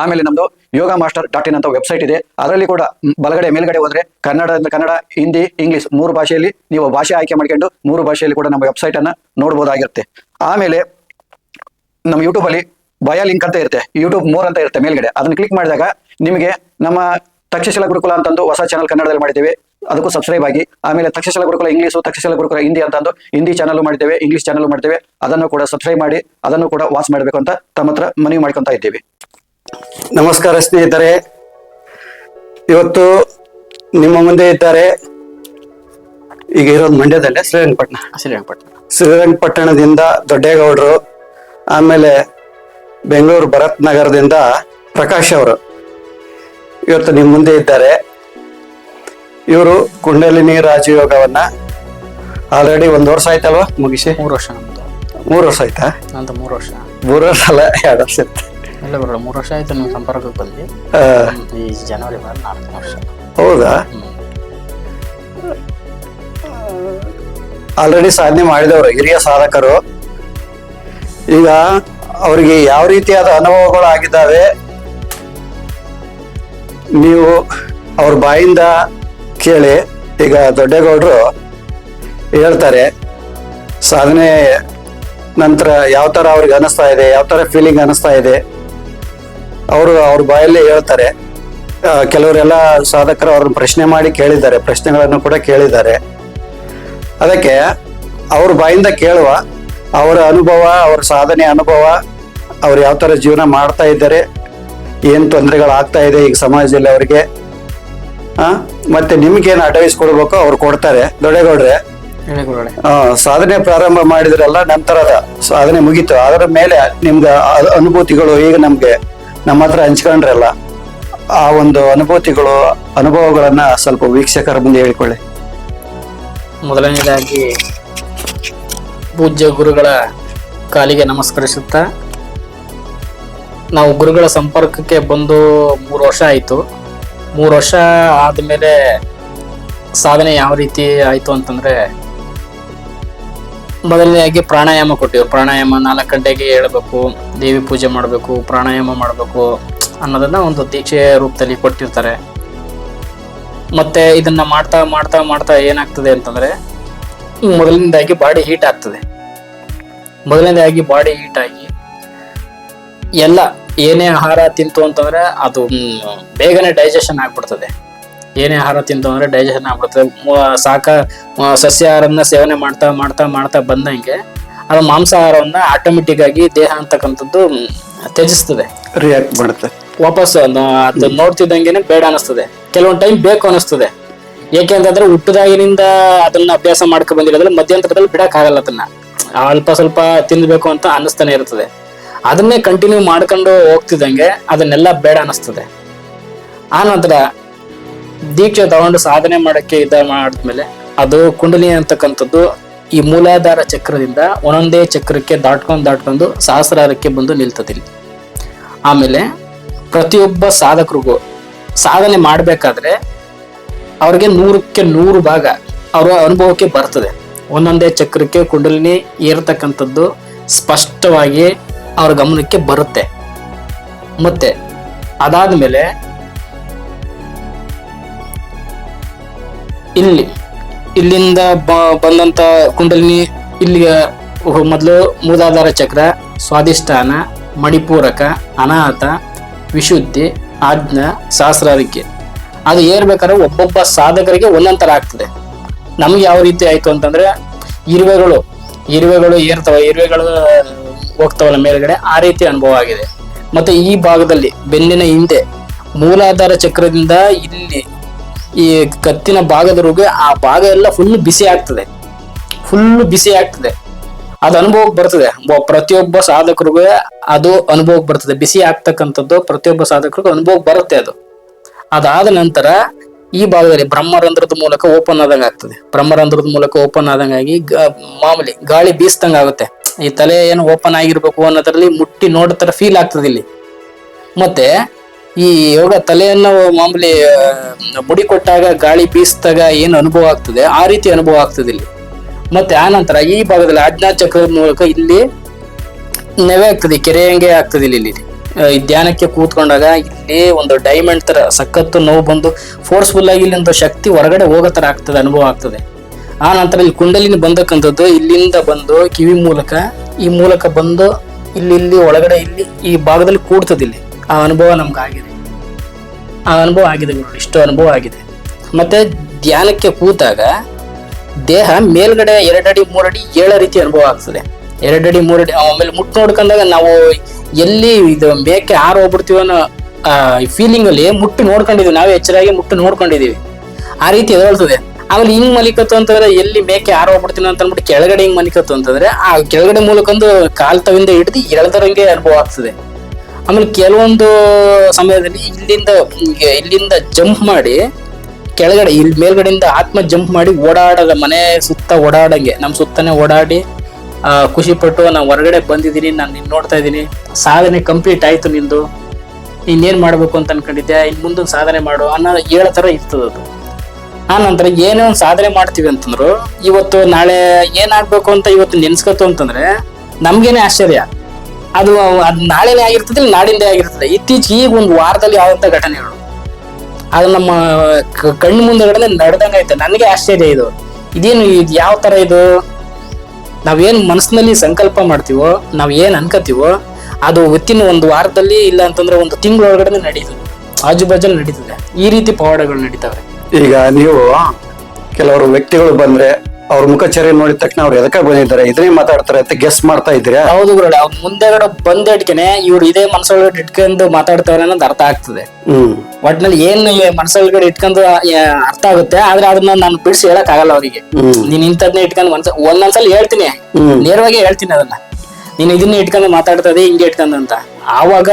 ಆಮೇಲೆ ನಮ್ದು ಯೋಗ master dot in ಅಂತ ವೆಬ್ಸೈಟ್ ಇದೆ. ಅದರಲ್ಲಿ ಕೂಡ ಬಲಗಡೆ ಮೇಲ್ಗಡೆ ಹೋದ್ರೆ ಕನ್ನಡ ಕನ್ನಡ, ಹಿಂದಿ, ಇಂಗ್ಲಿಷ್ ಮೂರು ಭಾಷೆಯಲ್ಲಿ ನೀವು ಭಾಷೆ ಆಯ್ಕೆ ಮಾಡ್ಕೊಂಡು ಮೂರು ಭಾಷೆಯಲ್ಲಿ ಕೂಡ ನಮ್ಮ ವೆಬ್ಸೈಟ್ ಅನ್ನ ನೋಡ್ಬೋದಾಗಿರುತ್ತೆ. ಆಮೇಲೆ ನಮ್ಮ ಯೂಟ್ಯೂಬ್ ಅಲ್ಲಿ ಬಯ ಲಿಂಕ್ ಅಂತ ಇರುತ್ತೆ. ಯೂಟ್ಯೂಬ್ ಮೋರ್ ಅಂತ ಇರುತ್ತೆ ಮೇಲ್ಗಡೆ. ಅದನ್ನ ಕ್ಲಿಕ್ ಮಾಡಿದಾಗ ನಿಮಗೆ ನಮ್ಮ ತಕ್ಷಶಿಲ ಗುರುಕುಲ ಅಂತಂದು ಹೊಸ ಚಾನಲ್ ಕನ್ನಡದಲ್ಲಿ ಮಾಡಿದ್ದೇವೆ. ಅದಕ್ಕೂ ಸಬ್ಸ್ಕ್ರೈಬ್ ಆಗಿ, ಆಮೇಲೆ ತಕ್ಷಶಿಲ ಗುರುಕುಲ ಇಂಗ್ಲೀಷು, ತಕ್ಷಶಿಲ ಗುರುಕುಲ ಹಿಂದಿ ಅಂತಂದು ಹಿಂದಿ ಚಾನಲ್ ಮಾಡಿದ್ದೇವೆ ಇಂಗ್ಲೀಷ್ ಚಾನಲ್ ಮಾಡಿದ್ದೇವೆ. ಅದನ್ನು ಕೂಡ ಸಬ್ಸ್ಕ್ರೈಬ್ ಮಾಡಿ, ಅದನ್ನು ಕೂಡ ವಾಚ್ ಮಾಡಬೇಕು ಅಂತ ತಮ್ಮ ಹತ್ರ ಮನವಿ ಮಾಡ್ಕೊತಾ ಇದ್ದೀವಿ. ನಮಸ್ಕಾರ ಸ್ನೇಹಿತರೆ. ಇವತ್ತು ನಿಮ್ಮ ಮುಂದೆ ಇದ್ದಾರೆ ಈಗ ಇರೋದು ಮಂಡ್ಯದಲ್ಲೇ ಶ್ರೀರಂಗಪಟ್ಟಣ. ಶ್ರೀರಂಗಪಟ್ಟಣ. ಶ್ರೀರಂಗಪಟ್ಟಣದಿಂದ ದೊಡ್ಡೇಗೌಡರು ಆಮೇಲೆ ಬೆಂಗಳೂರು ಭರತ್ ನಗರದಿಂದ ಪ್ರಕಾಶ್ ಅವರು ಇವತ್ತು ನಿಮ್ಮ ಮುಂದೆ ಇದ್ದಾರೆ. ಇವರು ಕುಂಡಲಿನಿ ರಾಜಯೋಗವನ್ನ ಆಲ್ರೆಡಿ ಒಂದು ವರ್ಷ ಆಯ್ತಲ್ವಾ ಮುಗಿಸಿ? ಮೂರು ವರ್ಷ ಮೂರು ವರ್ಷ ಆಯ್ತಾ? ನಂದು ಮೂರು ವರ್ಷ. ಮೂರು ವರ್ಷ ಅಲ್ಲ ಎರಡು ವರ್ಷ ಆಯ್ತು. ಇಲ್ಲ ಬರಲ್ಲ ಮೂರು ವರ್ಷ ಆಯ್ತು ನಿಮ್ಮ ಸಂಪರ್ಕಕ್ಕೆ ಬಂದು. ಈ ಜನವರಿ ಬರ ನಾಲ್ಕು ವರ್ಷ. ಹೌದಾ. ಆಲ್ರೆಡಿ ಸಾಧನೆ ಮಾಡಿದವರು ಹಿರಿಯ ಸಾಧಕರು. ಈಗ ಅವರಿಗೆ ಯಾವ ರೀತಿಯಾದ ಅನುಭವಗಳು ಆಗಿದ್ದಾವೆ? ನೀವು ಅವ್ರ ಬಾಯಿಂದ ಕೇಳಿ. ಈಗ ದೊಡ್ಡೇಗೌಡರು ಹೇಳ್ತಾರೆ ಸಾಧನೆ ನಂತರ ಯಾವ ಥರ ಅವ್ರಿಗೆ ಅನಿಸ್ತಾ ಇದೆ ಯಾವ ಥರ ಫೀಲಿಂಗ್ ಅನಿಸ್ತಾ ಇದೆ? ಅವರು ಅವ್ರ ಬಾಯಲ್ಲೇ ಹೇಳ್ತಾರೆ. ಕೆಲವರೆಲ್ಲ ಸಾಧಕರು ಅವ್ರನ್ನ ಪ್ರಶ್ನೆ ಮಾಡಿ ಕೇಳಿದ್ದಾರೆ. ಪ್ರಶ್ನೆಗಳನ್ನು ಕೂಡ ಕೇಳಿದ್ದಾರೆ. ಅದಕ್ಕೆ ಅವ್ರ ಬಾಯಿಂದ ಕೇಳುವ ಅವರ ಅನುಭವ ಅವರ ಸಾಧನೆ ಅನುಭವ ಅವ್ರು ಯಾವ ಥರ ಜೀವನ ಮಾಡ್ತಾ ಇದ್ದಾರೆ ಏನು ತೊಂದರೆಗಳು ಆಗ್ತಾ ಇದೆ ಈಗ ಸಮಾಜದಲ್ಲಿ ಅವರಿಗೆ ಹಾಂ ಮತ್ತೆ ನಿಮ್ಗೇನು ಅಡ್ವೈಸ್ ಕೊಡ್ಬೇಕು ಅವ್ರು ಕೊಡ್ತಾರೆ. ದೊಡ್ಡೇಗೌಡ್ರೆ ಸಾಧನೆ ಪ್ರಾರಂಭ ಮಾಡಿದ್ರಲ್ಲ ನಂತರದ ಸಾಧನೆ ಮುಗೀತು. ಅದರ ಮೇಲೆ ನಿಮ್ದು ಅನುಭೂತಿಗಳು ಈಗ ನಮ್ಗೆ ನಮ್ಮ ಹತ್ರ ಹಂಚ್ಕೊಂಡ್ರಲ್ಲ, ಆ ಒಂದು ಅನುಭೂತಿಗಳು, ಅನುಭವಗಳನ್ನ ಸ್ವಲ್ಪ ವೀಕ್ಷಕರ ಮುಂದೆ ಹೇಳಿಕೊಳ್ಳಿ. ಮೊದಲನೇದಾಗಿ, ಪೂಜ್ಯ ಗುರುಗಳ ಕಾಲಿಗೆ ನಮಸ್ಕರಿಸುತ್ತಾ, ನಾವು ಗುರುಗಳ ಸಂಪರ್ಕಕ್ಕೆ ಬಂದು ಮೂರು ವರ್ಷ ಆಯಿತು. ಮೂರು ವರ್ಷ ಆದಮೇಲೆ ಸಾಧನೆ ಯಾವ ರೀತಿ ಆಯಿತು ಅಂತಂದ್ರೆ ಮೊದಲನೇದಾಗಿ ಪ್ರಾಣಾಯಾಮ ಕೊಟ್ಟಿದ್ರು ಪ್ರಾಣಾಯಾಮ ನಾಲ್ಕು ಗಂಟೆಗೆ ಹೇಳಬೇಕು ದೇವಿ ಪೂಜೆ ಮಾಡಬೇಕು, ಪ್ರಾಣಾಯಾಮ ಮಾಡಬೇಕು ಅನ್ನೋದನ್ನ ಒಂದು ದೀಕ್ಷೆ ರೂಪದಲ್ಲಿ ಕೊಟ್ಟಿರ್ತಾರೆ. ಮತ್ತೆ ಇದನ್ನ ಮಾಡ್ತಾ ಮಾಡ್ತಾ ಮಾಡ್ತಾ ಏನಾಗ್ತದೆ ಅಂತಂದ್ರೆ, ಮೊದಲನೇದಾಗಿ ಬಾಡಿ ಹೀಟ್ ಆಗ್ತದೆ. ಮೊದಲನೇದಾಗಿ ಬಾಡಿ ಹೀಟ್ ಆಗಿ ಎಲ್ಲ ಏನೇ ಆಹಾರ ತಿಂತು ಅಂತಂದ್ರೆ ಅದು ಬೇಗನೆ ಡೈಜೆಷನ್ ಆಗ್ಬಿಡ್ತದೆ. ಏನೇ ಆಹಾರ ತಿಂತು ಅಂದ್ರೆ ಡೈಜೆಷನ್ ಆಗ್ಬಿಡ್ತದೆ ಮು- ಸಾಕ ಮ, ಸಸ್ಯಾಹಾರವನ್ನ ಸೇವನೆ ಮಾಡ್ತಾ ಮಾಡ್ತಾ ಮಾಡ್ತಾ ಬಂದಂಗೆ ಅದು ಮಾಂಸಾಹಾರವನ್ನ ಆಟೋಮೆಟಿಕ್ ಆಗಿ ದೇಹ ಅಂತಕ್ಕಂಥದ್ದು ತ್ಯಜಿಸ್ತದೆ. ರಿಯಾಕ್ಟ್ ಮಾಡುತ್ತೆ. ವಾಪಸ್ ಅದು ಅದು ನೋಡ್ತಿದ್ದಂಗೆನೆ ಬೇಡ ಅನಿಸ್ತದೆ ಕೆಲವೊಂದು ಟೈಮ್ ಬೇಕು ಅನಿಸ್ತದೆ ಏಕೆಂತಂದ್ರೆ ಹುಟ್ಟದಾಗಿನಿಂದ ಅದನ್ನ ಅಭ್ಯಾಸ ಮಾಡ್ಕೊ ಬಂದಿರೋದ್ರಲ್ಲಿ ಮಧ್ಯಂತರದಲ್ಲಿ ಬಿಡಕ್ ಆಗಲ್ಲ ಅದನ್ನ. ಅಲ್ಪ ಸ್ವಲ್ಪ ತಿನ್ಬೇಕು ಅಂತ ಅನ್ನಿಸ್ತಾನೆ ಇರ್ತದೆ. ಅದನ್ನೇ ಕಂಟಿನ್ಯೂ ಮಾಡ್ಕೊಂಡು ಹೋಗ್ತಿದ್ದಂಗೆ ಅದನ್ನೆಲ್ಲ ಬೇಡ ಅನಿಸ್ತದೆ ಆ ನಂತರ ದೀಕ್ಷೆ ತಗೊಂಡು ಸಾಧನೆ ಮಾಡಕ್ಕೆ ಇದ ಮಾಡಿದ್ಮೇಲೆ ಅದು ಕುಂಡಲಿ ಅಂತಕ್ಕಂಥದ್ದು ಈ ಮೂಲಾಧಾರ ಚಕ್ರದಿಂದ ಒಂದೊಂದೇ ಚಕ್ರಕ್ಕೆ ದಾಟ್ಕೊಂಡು ದಾಟ್ಕೊಂಡು ಸಹಸ್ರಾರಕ್ಕೆ ಬಂದು ನಿಲ್ತದೆ. ಆಮೇಲೆ ಪ್ರತಿಯೊಬ್ಬ ಸಾಧಕರಿಗೂ ಸಾಧನೆ ಮಾಡಬೇಕಾದ್ರೆ ಅವ್ರಿಗೆ ನೂರಕ್ಕೆ ನೂರು ಭಾಗ ಅವರ ಅನುಭವಕ್ಕೆ ಬರ್ತದೆ. ಒಂದೊಂದೇ ಚಕ್ರಕ್ಕೆ ಕುಂಡಲಿನಿ ಏರ್ತಕ್ಕಂಥದ್ದು ಸ್ಪಷ್ಟವಾಗಿ ಅವ್ರ ಗಮನಕ್ಕೆ ಬರುತ್ತೆ. ಮತ್ತೆ ಅದಾದ್ಮೇಲೆ ಇಲ್ಲಿ. ಇಲ್ಲಿಂದ ಬಂದಂತ ಕುಂಡಲಿನಿ ಇಲ್ಲಿಗೆ ಮೊದಲು ಮೂಲಾಧಾರ ಚಕ್ರ, ಸ್ವಾಧಿಷ್ಠಾನ, ಮಣಿಪೂರಕ ಅನಾಹತ ವಿಶುದ್ಧಿ, ಆಜ್ಞ ಸಹಸ್ರಾರಿಕೆ ಅದು ಏರ್ಬೇಕಾದ್ರೆ ಒಬ್ಬೊಬ್ಬ ಸಾಧಕರಿಗೆ ಒಂದೊಂದರ ತರ ಆಗ್ತದೆ. ನಮ್ಗೆ ಯಾವ ರೀತಿ ಆಯ್ತು ಅಂತಂದ್ರೆ ಇರುವೆಗಳು ಇರುವೆಗಳು ಏರ್ತವೆ, ಇರುವೆಗಳು ಹೋಗ್ತವಲ್ಲ ಮೇಲ್ಗಡೆ, ಆ ರೀತಿ ಅನುಭವ ಆಗಿದೆ. ಮತ್ತೆ ಈ ಭಾಗದಲ್ಲಿ ಬೆನ್ನಿನ ಹಿಂದೆ ಮೂಲಾಧಾರ ಚಕ್ರದಿಂದ ಇಲ್ಲಿ ಈ ಕತ್ತಿನ ಭಾಗದವರೆಗೆ ಆ ಭಾಗ ಎಲ್ಲ ಫುಲ್ ಬಿಸಿ ಆಗ್ತದೆ. ಫುಲ್ ಬಿಸಿ ಆಗ್ತದೆ. ಅದು ಅನುಭವಕ್ಕೆ ಬರ್ತದೆ. ಪ್ರತಿಯೊಬ್ಬ ಸಾಧಕರಿಗೂ ಅದು ಅನುಭವಕ್ಕೆ ಬರ್ತದೆ. ಬಿಸಿ ಆಗ್ತಕ್ಕಂಥದ್ದು ಪ್ರತಿಯೊಬ್ಬ ಸಾಧಕರಿಗೂ ಅನುಭವಕ್ಕೆ ಬರುತ್ತೆ ಅದು. ಅದಾದ ನಂತರ ಈ ಭಾಗದಲ್ಲಿ ಬ್ರಹ್ಮರಂಧ್ರದ ಮೂಲಕ ಓಪನ್ ಆದಂಗೆ ಆಗ್ತದೆ. ಬ್ರಹ್ಮರಂಧ್ರದ ಮೂಲಕ ಓಪನ್ ಆದಂಗಾಗಿ ಮಾಮೂಲಿ ಗಾಳಿ ಬೀಸ್ದಂಗೆ ಆಗುತ್ತೆ. ಈ ತಲೆ ಏನು ಓಪನ್ ಆಗಿರ್ಬೇಕು ಅನ್ನೋದ್ರಲ್ಲಿ ಮುಟ್ಟಿ ನೋಡೋ ಥರ ಫೀಲ್ ಆಗ್ತದೆ ಇಲ್ಲಿ. ಮತ್ತೆ ಈ ಯೋಗ ತಲೆಯನ್ನು ಮಾಮೂಲಿ ಬುಡಿ ಕೊಟ್ಟಾಗ, ಗಾಳಿ ಬೀಸಿದಾಗ ಏನು ಅನುಭವ ಆಗ್ತದೆ? ಆ ರೀತಿ ಅನುಭವ ಆಗ್ತದೆ ಇಲ್ಲಿ. ಮತ್ತೆ ಆ ನಂತರ ಈ ಭಾಗದಲ್ಲಿ ಆಜ್ಞಾ ಚಕ್ರದ ಮೂಲಕ ಇಲ್ಲಿ ನೆವೆ ಆಗ್ತದೆ, ಕೆರೆ ಹಂಗೆ ಆಗ್ತದೆ ಇಲ್ಲಿ ಇಲ್ಲಿ. ಧ್ಯಾನಕ್ಕೆ ಕೂತ್ಕೊಂಡಾಗ ಇಲ್ಲಿ ಒಂದು ಡೈಮಂಡ್ ತರ ಸಖತ್ತು ನೋವು ಬಂದು ಫೋರ್ಸ್ಫುಲ್ ಆಗಿ ಇಲ್ಲಿ ಒಂದು ಶಕ್ತಿ ಹೊರಗಡೆ ಹೋಗೋ ತರ ಆಗ್ತದೆ, ಅನುಭವ ಆಗ್ತದೆ. ಆ ನಂತರ ಇಲ್ಲಿ ಕುಂಡಲಿನ ಬಂದಕ್ಕಂಥದ್ದು ಇಲ್ಲಿಂದ ಬಂದು ಕಿವಿ ಮೂಲಕ, ಈ ಮೂಲಕ ಬಂದು ಇಲ್ಲಿ ಇಲ್ಲಿ, ಒಳಗಡೆ ಇಲ್ಲಿ ಈ ಭಾಗದಲ್ಲಿ ಕೂಡ್ತದೆ ಇಲ್ಲಿ. ಆ ಅನುಭವ ನಮ್ಗೆ ಆಗಿದೆ ಆ ಅನುಭವ ಆಗಿದೆ ಗುರು, ಇಷ್ಟು ಅನುಭವ ಆಗಿದೆ. ಮತ್ತೆ ಧ್ಯಾನಕ್ಕೆ ಕೂತಾಗ ದೇಹ ಮೇಲ್ಗಡೆ ಎರಡಡಿ, ಮೂರಡಿ, ಏಳ ರೀತಿ ಅನುಭವ ಆಗ್ತದೆ. ಎರಡಡಿ, ಮೂರಡಿ, ಆಮೇಲೆ ಮುಟ್ಟು ನೋಡ್ಕೊಂಡಾಗ ನಾವು ಎಲ್ಲಿ ಇದು ಮೇಕೆ ಹಾರು ಹೋಗ್ಬಿಡ್ತೀವೋ ಅನ್ನೋ ಫೀಲಿಂಗ್ ಅಲ್ಲಿ ಮುಟ್ಟು ನೋಡ್ಕೊಂಡಿದೀವಿ. ನಾವೇ ಎಚ್ಚರಾಗಿ ಮುಟ್ಟು ನೋಡ್ಕೊಂಡಿದೀವಿ. ಆ ರೀತಿ ಎದಳ್ತದೆ ಆಮೇಲೆ ಹಿಂಗ್ ಮಲಿಕತ್ತು ಅಂತಂದ್ರೆ ಎಲ್ಲಿ ಮೇಕೆ ಹಾರು ಹೋಗ್ಬಿಡ್ತೀನಿ ಅಂತ ಅಂದ್ಬಿಟ್ಟು ಕೆಳಗಡೆ ಹಿಂಗ್ ಮಲಿಕತ್ತು ಅಂತಂದ್ರೆ ಆ ಕೆಳಗಡೆ ಮೂಲಕೊಂದು ಕಾಲ್ ತವಿಂದ ಹಿಡಿದು ಎಳೆದರಂಗೆ ಅನುಭವ ಆಗ್ತದೆ. ಆಮೇಲೆ ಕೆಲವೊಂದು ಸಮಯದಲ್ಲಿ ಇಲ್ಲಿಂದ ಇಲ್ಲಿಂದ ಜಂಪ್ ಮಾಡಿ, ಕೆಳಗಡೆ ಇಲ್ಲಿ ಮೇಲ್ಗಡೆಯಿಂದ ಆತ್ಮ ಜಂಪ್ ಮಾಡಿ ಓಡಾಡದ ಮನೆ ಸುತ್ತ ಓಡಾಡಂಗೆ. ನಮ್ಮ ಸುತ್ತನೇ ಓಡಾಡಿ ಖುಷಿ ಪಟ್ಟು ನಾನು ಹೊರಗಡೆ ಬಂದಿದ್ದೀನಿ, ನಾನು ನಿನ್ನ ನೋಡ್ತಾ ಇದ್ದೀನಿ. ಸಾಧನೆ ಕಂಪ್ಲೀಟ್ ಆಯಿತು ನಿಂದು. ಇನ್ನೇನು ಮಾಡಬೇಕು ಅಂತ ಅನ್ಕೊಂಡಿದ್ದೆ ಇನ್ನು ಮುಂದೊಂದು ಸಾಧನೆ ಮಾಡು ಅನ್ನೋ ಹೇಳೋ ಥರ ಇರ್ತದೆ ಅದು. ಆ ನಂತರ ಏನೇ ಒಂದು ಸಾಧನೆ ಮಾಡ್ತೀವಿ ಅಂತಂದ್ರು, ಇವತ್ತು ನಾಳೆ ಏನಾಗಬೇಕು ಅಂತ ಇವತ್ತು ನೆನ್ಸ್ಕೊತು ಅಂತಂದ್ರೆ, ನಮಗೇನೆ ಆಶ್ಚರ್ಯ. ಅದು ಅದು ನಾಳೆನೇ ಆಗಿರ್ತದೆ ನಾಡಿಂದೇ ಆಗಿರ್ತದೆ. ಇತ್ತೀಚೆಗೆ ಈಗ ಒಂದು ವಾರದಲ್ಲಿ ಆದಂತ ಘಟನೆಗಳು ಅದು ನಮ್ಮ ಕಣ್ಣು ಮುಂದೆಗಡೆ ನಡೆದಂಗೈತೆ ನನಗೆ ಆಶ್ಚರ್ಯ ಇದು. ಇದೇನು ಇದು ಯಾವ ತರ ಇದು? ನಾವೇನು ಮನಸ್ಸಿನಲ್ಲಿ ಸಂಕಲ್ಪ ಮಾಡ್ತೀವೋ ನಾವು ಏನು ಅನ್ಕೋತೀವೋ ಅದು ಒತ್ತಿನ ಒಂದು ವಾರದಲ್ಲಿ ಇಲ್ಲ ಅಂತಂದ್ರೆ ಒಂದು ತಿಂಗಳೊಳಗಡೆ ನಡೀತದೆ. ಆಜು ಬಾಜಲ್ಲಿ ನಡೀತದೆ. ಈ ರೀತಿ ಪವಾಡಗಳು ನಡೀತವೆ. ಈಗ ನೀವು ಕೆಲವರು ವ್ಯಕ್ತಿಗಳು ಬಂದ್ರೆ ಅವ್ರ ಮುಖಚರ್ಯ ನೋಡಿದ ತಕ್ಷಣ ಅವ್ರು ಎದಕ್ಕೆ ಬಂದಿದ್ದಾರೆ? ಇದನ್ನೇ ಮಾತಾಡ್ತಾರೆ ಅಂತ ಗೆಸ್ ಮಾಡ್ತಾ ಇದ್ರೆ ಹೌದು ಗುರುಳೆ ಅವ್ರ ಮುಂದೆಗಡೆ ಬಂದೇಟ್ಗೆನೆ ಇವ್ರು ಇದೇ ಮನಸ್ಸೊಳಗಡೆ ಇಟ್ಕೊಂಡು ಮಾತಾಡ್ತಾರೆ ಅನ್ನೋದು ಅರ್ಥ ಆಗ್ತದೆ. ಹ್ಮ್. ಒಟ್ನಲ್ಲಿ ಏನ್ ಮನಸ್ಸೊಳಗಡೆ ಇಟ್ಕೊಂಡು ಆ, ಅರ್ಥ ಆಗುತ್ತೆ ಆದ್ರೆ ಅದನ್ನ ನಾನು ಬಿಡಿಸಿ ಹೇಳಕ್ ಆಗಲ್ಲ ಅವರಿಗೆ ನೀನ್ ಇಂಥದ್ನೇ ಇಟ್ಕೊಂಡು ಮನ್ಸ ಒಂದೊಂದ್ಸಲ ಹೇಳ್ತೀನಿ. ನೇರವಾಗಿ ಹೇಳ್ತೀನಿ ಅದನ್ನ. ನೀನ್ ಇದನ್ನ ಇಟ್ಕೊಂಡು ಮಾತಾಡ್ತದೆ ಹಿಂಗೆ ಇಟ್ಕೊಂಡು ಅಂತ. ಆವಾಗ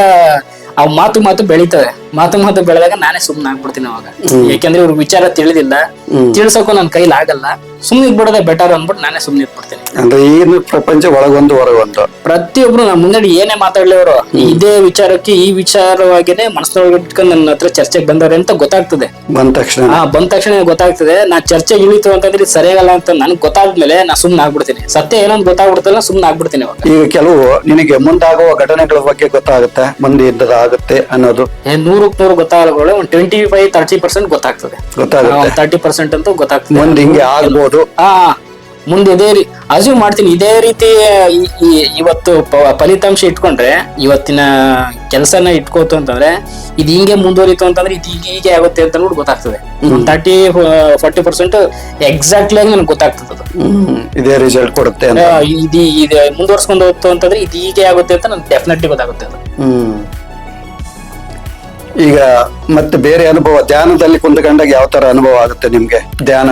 ಅವ್ ಮಾತು ಮಾತು ಬೆಳಿತವೆ. ಮಾತು ಮಾತು ಬೆಳೆದಾಗ ನಾನೇ ಸುಮ್ಮನೆ ಆಗ್ಬಿಡ್ತೀನಿ ಅವಾಗ. ಯಾಕೆಂದ್ರೆ ಇವ್ರ ವಿಚಾರ ತಿಳಿದಿಲ್ಲ. ತಿಳ್ಸೋಕು ತಿಳ್ಸಕ್ಕೂ ನನ್ ಕೈಲಿ ಆಗಲ್ಲ. ಸುಮ್ಮನೆ ಇದ್ಬಿಡೋದೇ ಬೆಟರ್ ಅಂದ್ಬಿಟ್ಟು ನಾನೇ ಸುಮ್ಮನೆ ಇದ್ಬಿಡ್ತೀನಿ. ಅಂದ್ರೆ ಏನು ಪ್ರಪಂಚ ಒಳಗೊಂದು ಹೊರಗೊಂದು ಪ್ರತಿಯೊಬ್ರು ನಮ್ಮ ಮುಂದಡಿ ಏನೇ ಮಾತಾಡ್ಲಿ ಅವರು ಇದೇ ವಿಚಾರಕ್ಕೆ ಈ ವಿಚಾರವಾಗಿನೇ ಮನಸ್ಸೊಳಗೆ ಇಟ್ಕೊಂಡು ನನ್ನ ಹತ್ರ ಚರ್ಚೆಗೆ ಬಂದವ್ರೆ ಅಂತ ಗೊತ್ತಾಗ್ತದೆ. ಬಂದ ತಕ್ಷಣ. ಹಾ ಬಂದ ತಕ್ಷಣ ಗೊತ್ತಾಗ್ತದೆ. ನಾ ಚರ್ಚೆ ಇಳಿತು ಅಂತಂದ್ರೆ ಇದು ಸರಿಯಾಗಲ್ಲ ಅಂತ ನನ್ಗೆ ಗೊತ್ತಾದ್ಮೇಲೆ ನಾ ಸುಮ್ನೆ ಆಗ್ಬಿಡ್ತೀನಿ. ಸತ್ಯ ಏನೋ ಗೊತ್ತಾಗ್ಬಿಡ್ತಲ್ಲ ಸುಮ್ನೆ ಆಗ್ಬಿಡ್ತೀನಿ ಅವಾಗ. ಈಗ ಕೆಲವು ನಿನಗೆ ಮುಂದಾಗುವ ಘಟನೆಗಳ ಬಗ್ಗೆ ಗೊತ್ತಾಗುತ್ತೆ ಮುಂದೆ ಇಂಥದ್ದು ಆಗುತ್ತೆ ಅನ್ನೋದು. ಏ, ನೂರಕ್ಕೆ ನೂರು ಗೊತ್ತಾಗಲ್ಲ ಒಂದು ಟ್ವೆಂಟಿ ಫೈವ್ ತರ್ಟಿ ಪರ್ಸೆಂಟ್ ಗೊತ್ತಾಗ್ತದೆ. ಗೊತ್ತಾಗುತ್ತೆ. ತರ್ಟಿ ಪರ್ಸೆಂಟ್ ಅಂತೂ ಗೊತ್ತಾಗ್ತದೆ. ಮುಂದೆ ಹಿಂಗೆ ಆಗ್ಬೋದು. ಆ ಮುಂದೆ ಇದೇ ರೀ ಅಸ್ಯೂಮ್ ಮಾಡ್ತೀನಿ ಇದೇ ರೀತಿ ಈ- ಈ- ಇವತ್ತು ಪ- ಫಲಿತಾಂಶ ಇಟ್ಕೊಂಡ್ರೆ ಇವತ್ತಿನ ಕೆಲಸನ ಇಟ್ಕೋತು ಅಂತಂದ್ರೆ ಇದು ಹಿಂಗೆ ಮುಂದುವರಿತು ಅಂತಂದ್ರೆ ಇದು ಹೀಗೆ ಹೀಗೆ ಆಗುತ್ತೆ ಅಂತ ನೋಡಿ ಗೊತ್ತಾಗ್ತದೆ. ತರ್ಟಿ ಫಾರ್ಟಿ ಪರ್ಸೆಂಟ್ ಎಕ್ಸಾಕ್ಟ್ಲಿ ಆಗಿ ನನಗೆ ಗೊತ್ತಾಗ್ತದೆ ಅದು. ಹ್ಮ್ ಇದೇ ರಿಸಲ್ಟ್ ಕೊಡುತ್ತೆ ಅಂತ. ಆ, ಇದು ಇದು ಮುಂದುವರ್ಸ್ಕೊಂಡು ಹೋಗ್ತು ಅಂತಂದ್ರೆ ಇದು ಹೀಗೆ ಆಗುತ್ತೆ ಅಂತ ನನ್ಗೆ ಡೆಫಿನೆಟ್ಲಿ ಗೊತ್ತಾಗುತ್ತೆ ಅದು. ಹ್ಮ್. ಈಗ ಮತ್ತೆ ಬೇರೆ ಅನುಭವ ಧ್ಯಾನದಲ್ಲಿ ಕುಂತ್ಕೊಂಡಾಗ ಯಾವ ತರ ಅನುಭವ ಆಗುತ್ತೆ ನಿಮ್ಗೆ? ಧ್ಯಾನ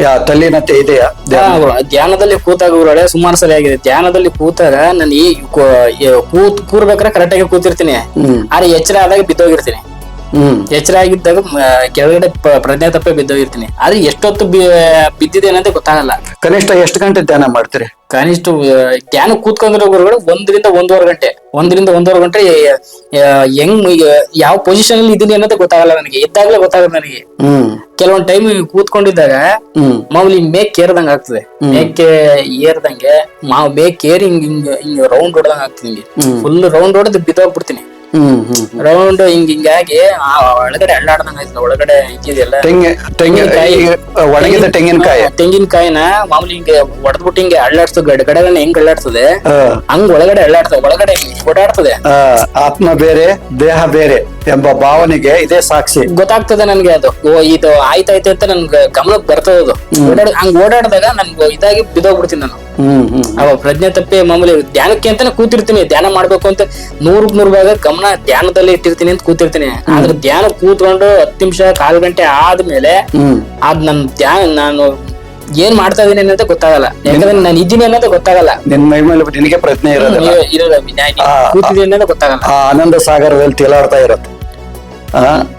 ಯಾ ತಲ್ಲಿನತೆ ಇದೆಯಾ? ಧ್ಯಾನ. ಧ್ಯಾನದಲ್ಲಿ ಕೂತಾಗ ಊರೊಳೆ ಸುಮಾರು ಸರಿ ಆಗಿದೆ. ಧ್ಯಾನದಲ್ಲಿ ಕೂತಾಗ ನಾನು ಈ ಕೂ- ಕೂತ್ ಕೂರ್ಬೇಕಾದ್ರೆ ಕರೆಕ್ಟ್ ಆಗಿ ಕೂತಿರ್ತೀನಿ. ಆದ್ರೆ ಎಚ್ಚರ ಆದಾಗ ಬಿದ್ದೋಗಿರ್ತೀನಿ. ಹ್ಮ್. ಎಚ್ಚರ ಆಗಿದ್ದಾಗ ಮ, ಕೆಳಗಡೆ ಪ್ರಜ್ಞಾ ಪ್ರಜ್ಞೆ ತಪ್ಪೆ ಬಿದ್ದೋಗಿರ್ತೀನಿ. ಆದ್ರೆ ಎಷ್ಟೊತ್ತು ಬಿದ್ದಿದೆ ಬಿದ್ದಿದ್ದೇನೆ ಅಂತ ಗೊತ್ತಾಗಲ್ಲ. ಕನಿಷ್ಠ ಎಷ್ಟು ಗಂಟೆ ಧ್ಯಾನ ಮಾಡ್ತೀರಿ? ಕನಿಷ್ಠ ಆ, ಧ್ಯಾನ ಕೂತ್ಕೊಂಡಿರೋ ಗುರುಗಳು ಒಂದರಿಂದ ಒಂದೂವರೆ ಗಂಟೆ. ಒಂದರಿಂದ ಒಂದೂವರೆ ಗಂಟೆ ಯ- ಯ- ಹೆಂಗ್ ಯ- ಯಾವ ಪೊಸಿಷನ್ ಅಲ್ಲಿ ಇದೀನಿ ಅನ್ನೋದೇ ಗೊತ್ತಾಗಲ್ಲ ನನಗೆ. ಇದ್ದಾಗಲೇ ಗೊತ್ತಾಗಲ್ಲ ನನಗೆ. ಹ್ಮ್. ಕೆಲವೊಂದ್ ಟೈಮ್ ಕೂತ್ಕೊಂಡಿದ್ದಾಗ ಹ್ಮ್. ಮಾಮೂಲಿ ಮೇಕ್ ಏರ್ದಂಗ ಆಗ್ತದೆ. ಮೇಕೆ ಏರ್ದಂಗೆ ಮಾವು ಮೇಕ್ ಏರ್ ಹಿಂಗ್ ಹಿಂಗ್ ಹಿಂಗ್ ರೌಂಡ್ ಹೊಡೆದಂಗ ಆಗ್ತದೆ ಹಿಂಗೆ ಫುಲ್ ರೌಂಡ್ ಹೊಡೆದು ಬಿದ್ದೋಗ್ಬಿಡ್ತೀನಿ. ರೌಂಡ್ ಹಿಂಗ್ ಹಿಂಗಾಗಿ ಆ ಒಳಗಡೆ ಅಳ್ಳಾಡ್ದಂಗ ಆಯ್ತದ ಒಳಗಡೆ ಇದ್ದಿದೆಲ್ಲ ತೆಂಗಿ ತೆಂಗಿ ಒಣಗಿದ ತೆಂಗಿನಕಾಯಿ. ತೆಂಗಿನಕಾಯಿನ ಮಾಮೂಲಿ ಹಿಂಗೆ ಹೊಡೆದ್ಬಿಟ್ಟು ಹಿಂಗೆ ಅಳ್ಳಾಡ್ಸ್ತದೆ ಗಡ ಹಿಂಗ್ ಅಳ್ಳಾಡ್ತದೆ ಹಂಗ್ ಒಳಗಡೆ ಅಳ್ಳಾಡ್ತದೆ ಒಳಗಡೆ ಓಡಾಡ್ತದೆ ಆತ್ಮ ಬೇರೆ ದೇಹ ಬೇರೆ. ಎಂಬ ಭಾವನೆಗೆ ಇದೇ ಸಾಕ್ಷಿ. ಗೊತ್ತಾಗ್ತದೆ ನನ್ಗೆ ಅದು. ಓ ಇದು ಆಯ್ತಾಯ್ತು ಅಂತ ನನ್ಗೆ ಗಮನಕ್ಕೆ ಬರ್ತದೆ ಅದು ಓಡಾಡ್ ಹಂಗ್ ಓಡಾಡಿದಾಗ ನನ್ಗೆ ಇದಾಗಿ ಬಿದೋಗ್ಬಿಡ್ತೀನಿ ನಾನು. ಹ್ಮ್ ಹ್ಮ್ ಅವ ಪ್ರಜ್ಞೆ ತಪ್ಪಿ ಮಾಮೂಲಿ ಧ್ಯಾನಕ್ಕೆ ಅಂತಾನೆ ಕೂತಿರ್ತೀನಿ. ಧ್ಯಾನ ಮಾಡ್ಬೇಕು ಅಂತ ನೂರ್ ನೂರ್ ಭಾಗ ಗಮನ ಧ್ಯಾನದಲ್ಲಿ ಇಟ್ಟಿರ್ತೀನಿ ಅಂತ ಕೂತಿರ್ತೀನಿ. ಆದ್ರೆ ಧ್ಯಾನ ಕೂತ್ಕೊಂಡು ಹತ್ತು ನಿಮಿಷ ಕಾಲ್ ಗಂಟೆ ಆದ್ಮೇಲೆ ಅದ್ ನನ್ ಧ್ಯಾನ ನಾನು ಏನ್ ಮಾಡ್ತಾ ಇದೀನಿ ಅನ್ನೋದೇ ಗೊತ್ತಾಗಲ್ಲ. ಯಾಕಂದ್ರೆ ನಾನು ಇದ್ದೀನಿ ಅನ್ನೋದು ಗೊತ್ತಾಗಲ್ಲ. ನಿನ್ ಮೈ ಮೇಲೆ ನಿನಗೆ ಪ್ರಜ್ಞೆ ಇರೋದಿಲ್ಲ. ಕೂತಿದ್ದೀನಿ ಅನ್ನೋದೇ ಗೊತ್ತಾಗಲ್ಲ. ಆನಂದ ಸಾಗರದಲ್ಲಿ ತೇಲಾಡ್ತಾ ಇರುತ್ತೆ.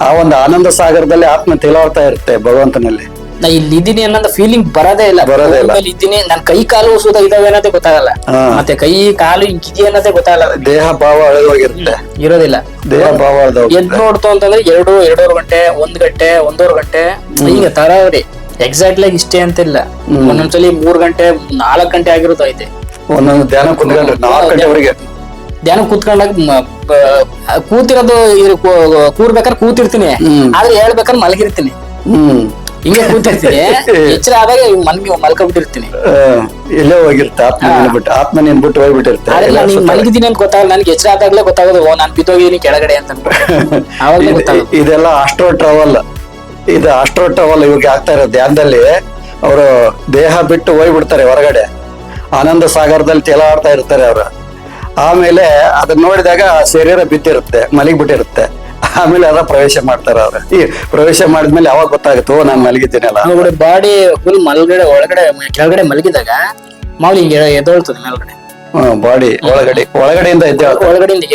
ಆ, ಒಂದು ಆನಂದ ಸಾಗರದಲ್ಲಿ ಆತ್ಮ ತೇಲಾಡ್ತಾ ಇರುತ್ತೆ ಭಗವಂತನಲ್ಲಿ. ನಾ ಇಲ್ಲಿ ಇದ್ದೀನಿ ಅನ್ನೋದು ಫೀಲಿಂಗ್ ಬರೋದೇ ಇಲ್ಲ. ಬರೋದೇ ಇಲ್ಲ. ಭೂಮಿ ಮೇಲೆ ಇದ್ದೀನಿ ನನ್ ಕೈ ಕಾಲು ಸುದ ಇದಾವೆ ಅನ್ನೋದೇ ಗೊತ್ತಾಗಲ್ಲ. ಹಾ. ಮತ್ತೆ ಕೈ ಕಾಲು ಹಿಂಗಿದೆ ಅನ್ನೋದೇ ಗೊತ್ತಾಗಲ್ಲ. ದೇಹ ಭಾವ ಅಳೆದೋಗಿರುತ್ತೆ. ಇರೋದಿಲ್ಲ. ದೇಹ ಭಾವ ಎದ್ ನೋಡ್ತು ಅಂತಂದ್ರೆ ಎರಡು ಎರಡೂವರೆ ಗಂಟೆ ಒಂದ್ ಗಂಟೆ ಒಂದೂವರೆ ಗಂಟೆ. ಈಗ ತರಾವರಿ. ಎಕ್ಸಾಕ್ಟ್ಲಿ ಇಷ್ಟೇ ಇಷ್ಟೇ ಅಂತಿಲ್ಲ. ಒಂದೊಂದ್ಸಲಿ ಮೂರ್ ಗಂಟೆ ನಾಲ್ಕ್ ಗಂಟೆ ಆಗಿರೋದು ಐತೆ. ಒಂದೊಂದು ಧ್ಯಾನ ಕುತ್ಕೊಂಡ್ರೆ ನಾಲ್ಕು ಗಂಟೆವರೆಗೆ ಧ್ಯಾನ ಕೂತ್ಕೊಂಡಾಗ ಕೂತಿರೋದು ಕೂರ್ಬೇಕಾದ್ರೆ ಕೂತಿರ್ತೀನಿ. ಆದ್ರೆ ಹೇಳ್ಬೇಕಾದ್ರೆ ಮಲಗಿರ್ತೀನಿ. ಹ್ಮ್. ಹಿಂಗೆ ಕೂತಿರ್ತೀನಿ. ಎಚ್ಚರ ಆದಾಗ ಮಲ್ಗಿ ಮಲ್ಕೊಂಡ್ಬಿಟ್ಟಿರ್ತೀನಿ. ಎಲ್ಲೇ ಹೋಗಿರ್ತ ಆತ್ಮ ನಿನ್ನ ಬಿಟ್ಟು ಆತ್ಮ ನಿನ್ ಬಿಟ್ಟು ಹೋಗ್ಬಿಟ್ಟಿರುತ್ತೆ ಆದ್ರೆ ಎಲ್ಲ ನಾನು ಮಲಗಿದ್ದೀನಿ ಅಂತ ಗೊತ್ತಾಗಲ್ಲ. ನನ್ಗೆ ಎಚ್ಚರ ಆದಾಗ್ಲೇ ಗೊತ್ತಾಗೋದು ಓ ನಾನ್ ಬಿದ್ದೋಗಿದ್ದೀನಿ ಕೆಳಗಡೆ ಅಂತ ಇದೆಲ್ಲ ಆಸ್ಟ್ರೋ ಟ್ರಾವಲ್ ಇದು ಆಸ್ಟ್ರೋ ಟ್ರಾವಲ್ ಇವಾಗ ಆಗ್ತಾ ಇರೋ ಧ್ಯಾನದಲ್ಲಿ ಅವರು ದೇಹ ಬಿಟ್ಟು ಹೋಗ್ಬಿಡ್ತಾರೆ ಹೊರಗಡೆ. ಆನಂದ ಸಾಗರದಲ್ಲಿ ತೇಲಾಡ್ತಾ ಇರ್ತಾರೆ ಅವರು. ಆಮೇಲೆ ಅದನ್ನ ನೋಡಿದಾಗ ಶರೀರ ಬಿದ್ದಿರುತ್ತೆ ಮಲಗಿಬಿಟ್ಟಿರುತ್ತೆ. ಆಮೇಲೆ ಅದ ಪ್ರವೇಶ ಮಾಡ್ತಾರ ಅವ್ರ. ಈ ಪ್ರವೇಶ ಮಾಡಿದ್ಮೇಲೆ ಯಾವಾಗ ಗೊತ್ತಾಗುತ್ತೋ ನಾನು ಮಲಗಿದ್ದೀನಲ್ಲ ಅವ್ರ ಬಾಡಿ ಫುಲ್ ಮಲ್ಗಡೆ ಒಳಗಡೆ ಕೆಳಗಡೆ ಮಲಗಿದಾಗ ಮಾಮೂಲಿ ಹಿಂಗೆ ಎದ್ದೊಳ್ತದೆ ಮೇಲ್ಗಡೆ. ಬಾಡಿ ಒಳಗಡೆ ಒಳಗಡೆಯಿಂದ ಒಳಗಡೆಯಿಂದ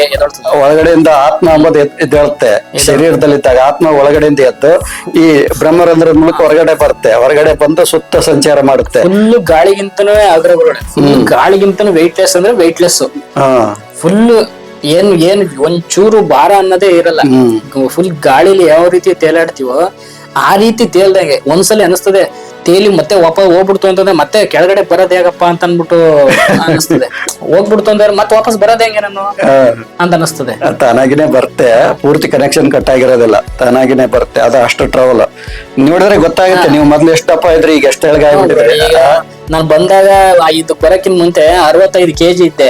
ಒಳಗಡೆಯಿಂದ ಆತ್ಮ ಅಂಬುದು ಎದ್ದೇಳುತ್ತೆ. ಶರೀರದಲ್ಲಿದ್ದಾಗ ಆತ್ಮ ಒಳಗಡೆಯಿಂದ ಎದ್ದು ಈ ಬ್ರಹ್ಮರಂಧ್ರದ ಮೂಲಕ ಹೊರಗಡೆ ಬರುತ್ತೆ. ಹೊರಗಡೆ ಬಂದು ಸುತ್ತ ಸಂಚಾರ ಮಾಡುತ್ತೆ. ಫುಲ್ ಗಾಳಿಗಿಂತನೂ ಅದ್ರ ಗಾಳಿಗಿಂತನೂ ವೆಯ್ಟ್ಲೆಸ್ ಅಂದ್ರೆ ವೆಯ್ಟ್ಲೆಸ್ ಫುಲ್ ಏನ್ ಏನ್ ಒಂಚೂರು ಭಾರ ಅನ್ನೋದೇ ಇರಲ್ಲ. ಫುಲ್ ಗಾಳಿಲಿ ಯಾವ ರೀತಿ ತೇಲಾಡ್ತೀವೋ ಆ ರೀತಿ ತೇಲ್ದಂಗೆ ಒಂದ್ಸಲಿ ಅನಿಸ್ತದೆ. ತೇಲಿ ಮತ್ತೆ ವಾಪಸ್ ಹೋಗ್ಬಿಡ್ತು ಅಂತಂದ್ರೆ ಮತ್ತೆ ಕೆಳಗಡೆ ಬರೋದ್ ಹೇಗಪ್ಪ ಅಂತ ಅನ್ಬಿಟ್ಟು ಅನಿಸ್ತದೆ ಹೋಗ್ಬಿಡ್ತು ಅಂದ್ರೆ ಮತ್ತೆ ವಾಪಸ್ ಬರೋದ್ ಹೆಂಗೆ ನಾನು? ಅಂತ ಅನಿಸ್ತದೆ ತಾನಾಗಿನೇ ಬರುತ್ತೆ ಪೂರ್ತಿ ಕನೆಕ್ಷನ್ ಕಟ್ ಆಗಿರೋದಿಲ್ಲ. ತಾನಾಗಿನೇ ಬರುತ್ತೆ ಅದು ಅಷ್ಟು ಟ್ರಾವೆಲ್ ನೋಡಿದ್ರೆ ಗೊತ್ತಾಗುತ್ತೆ ನೀವು ಮೊದ್ಲು ಎಷ್ಟಪ್ಪ ಇದ್ರಿ ಈಗ ಎಷ್ಟು ಎಳಗ ಆಗ್ಬಿಟ್ಟಿದ್ರೆ? ಈಗ ನಾನು ಬಂದಾಗ ಇದು ಬರಕ್ಕಿಂತ ಮುಂಚೆ ಅರವತ್ತೈದು ಕೆಜಿ ಇದ್ದೆ.